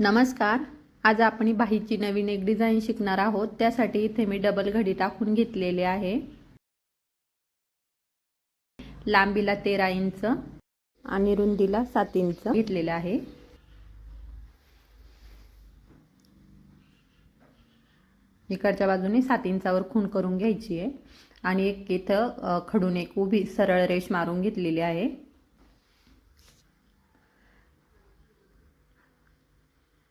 नमस्कार. आज आपण बाहीची नवीन एक डिझाईन शिकणार आहोत. त्यासाठी इथे मी डबल घडी टाकून घेतलेले आहे. लांबीला तेरा इंच आणि रुंदीला सात इंच घेतलेलं आहे. इकडच्या बाजूने सात इंचावर खूण करून घ्यायची आहे. आणि एक इथं खडून एक उभी सरळ रेष मारून घेतलेली आहे.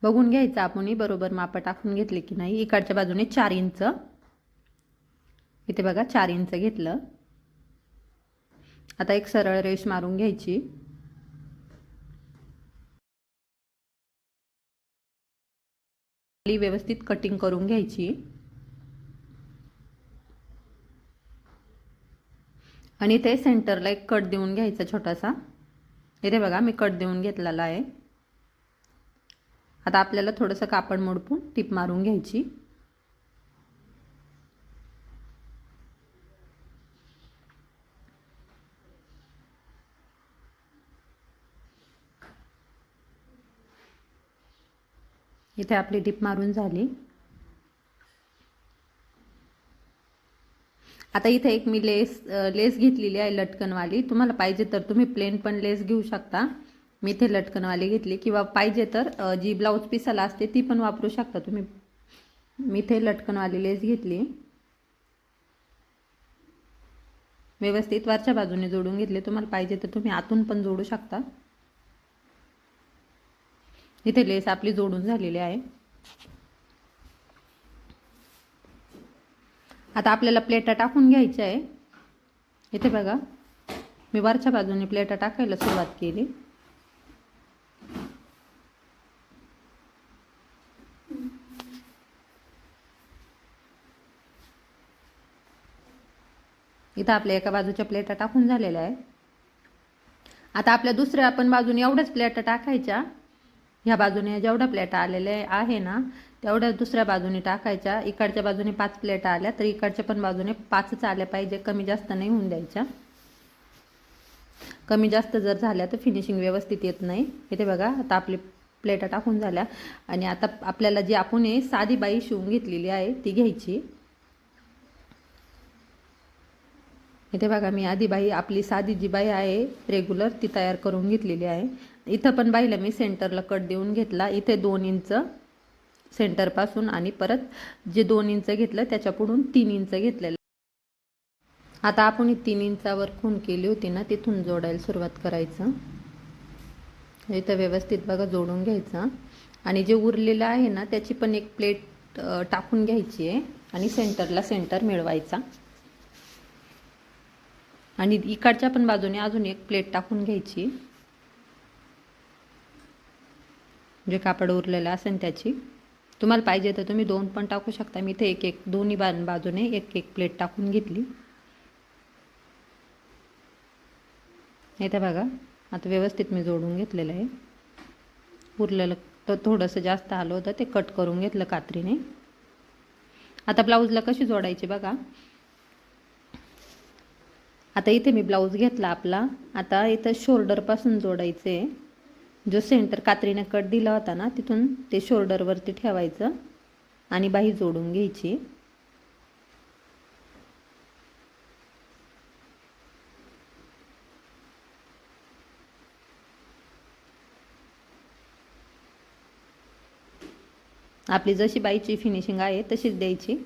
बघून घ्यायचं आपणही बरोबर माप टाकून घेतले की नाही. इकडच्या बाजूने चार इंच. इथे बघा चार इंच घेतलं. आता एक सरळ रेष मारून घ्यायची. व्यवस्थित कटिंग करून घ्यायची. आणि ते सेंटरला एक कट देऊन घ्यायचा छोटासा. इथे बघा मी कट देऊन घेतलेला आहे. आता आपल्याला थोडंसं कापड मोडपून टीप मारून घ्यायची. इथे आपली टीप मारून झाली. आता इथे एक मी लेस लेस घेतलेली आहे लटकनवाली. तुम्हाला पाहिजे तर तुम्ही प्लेन पण लेस घेऊ शकता. मी इथे लटकनवाली घेतली. किंवा पाहिजे तर जी ब्लाऊज पिसाला असते ती पण वापरू शकता तुम्ही. मी इथे लटकनवाली लेस घेतली. व्यवस्थित वरच्या बाजूने जोडून घेतले. तुम्हाला पाहिजे तर तुम्ही आतून पण जोडू शकता. इथे लेस आपली जोडून झालेली आहे. आता आपल्याला प्लेटा टाकून घ्यायच्या आहे. इथे बघा. मी वरच्या बाजूने प्लेटा टाकायला सुरुवात केली. इथं आपल्या एका बाजूच्या प्लेटा टाकून झालेल्या आहे. आता आपल्या दुसऱ्या आपण बाजूने एवढ्याच प्लेटा टाकायच्या. ह्या बाजूने जेवढ्या प्लेटा आलेल्या आहे ना तेवढ्या दुसऱ्या बाजूने टाकायच्या. इकडच्या बाजूने पाच प्लेटा आल्या तर इकडच्या पण बाजूने पाचच आल्या पाहिजे. कमी जास्त नाही होऊन द्यायच्या. कमी जास्त जर झाल्या तर फिनिशिंग व्यवस्थित येत नाही. इथे बघा आता आपली प्लेटा टाकून झाल्या. आणि आता आपल्याला जी आपण साधी बाई शिवून घेतलेली आहे ती घ्यायची. इथे बघा मी आधी बाई आपली साधी जी बाई आहे रेग्युलर ती तयार करून घेतलेली आहे. इथं पण बाईला मी सेंटरला कट देऊन घेतला. इथे दोन इंच सेंटरपासून आणि परत जे दोन इंच घेतलं त्याच्या पुढून तीन इंच घेतलेलं. आता आपण तीन इंचावर खून केली होती ना तिथून जोडायला सुरुवात करायचं. इथं व्यवस्थित बघा जोडून घ्यायचं. आणि जे उरलेलं आहे ना त्याची पण एक प्लेट टाकून घ्यायची आहे आणि सेंटरला सेंटर मिळवायचा. आणि इकडच्या पण बाजूने अजून एक प्लेट टाकून घ्यायची. जे कापड उरलेलं असेल त्याची. तुम्हाला पाहिजे तर तुम्ही दोन पण टाकू शकता. मी इथे एक एक दोन्ही बा बाजूने एक एक प्लेट टाकून घेतली. इथे बघा आता व्यवस्थित मी जोडून घेतलेलं आहे. उरलेलं तर थोडंसं जास्त आलं होतं ते कट करून घेतलं कात्रीने. आता ब्लाऊजला कशी जोडायची बघा. आता इथे मी ब्लाऊज घेतला आपला. आता इथं शोल्डरपासून जोडायचे. जो सेंटर कात्रीने कट दिला होता ना तिथून ते शोल्डरवरती ठेवायचं आणि बाही जोडून घ्यायची. आपली जशी बाईची फिनिशिंग आहे तशीच द्यायची.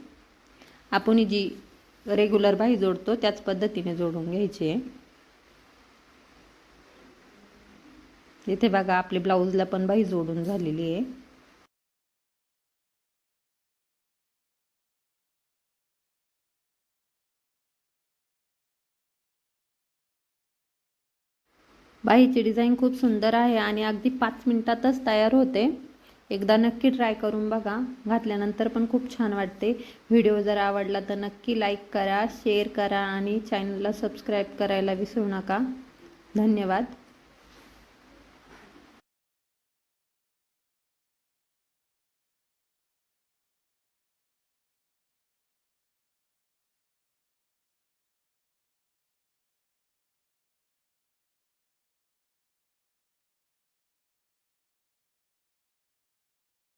आपण जी रेग्युलर बाही जोडतो त्याच पद्धतीने जोडून घ्यायची. इथे बघा आपली ब्लाऊजला पण बाही जोडून झालेली आहे. बाहीची डिझाईन खूप सुंदर आहे आणि अगदी पाच मिनिटातच तयार होते. एकदा नक्की ट्राय करून बघा. घातल्यानंतर पण खूप छान वाटते. व्हिडिओ जर आवडला तर नक्की लाईक करा शेअर करा आणि चॅनलला सबस्क्राईब करायला विसरू नका. धन्यवाद.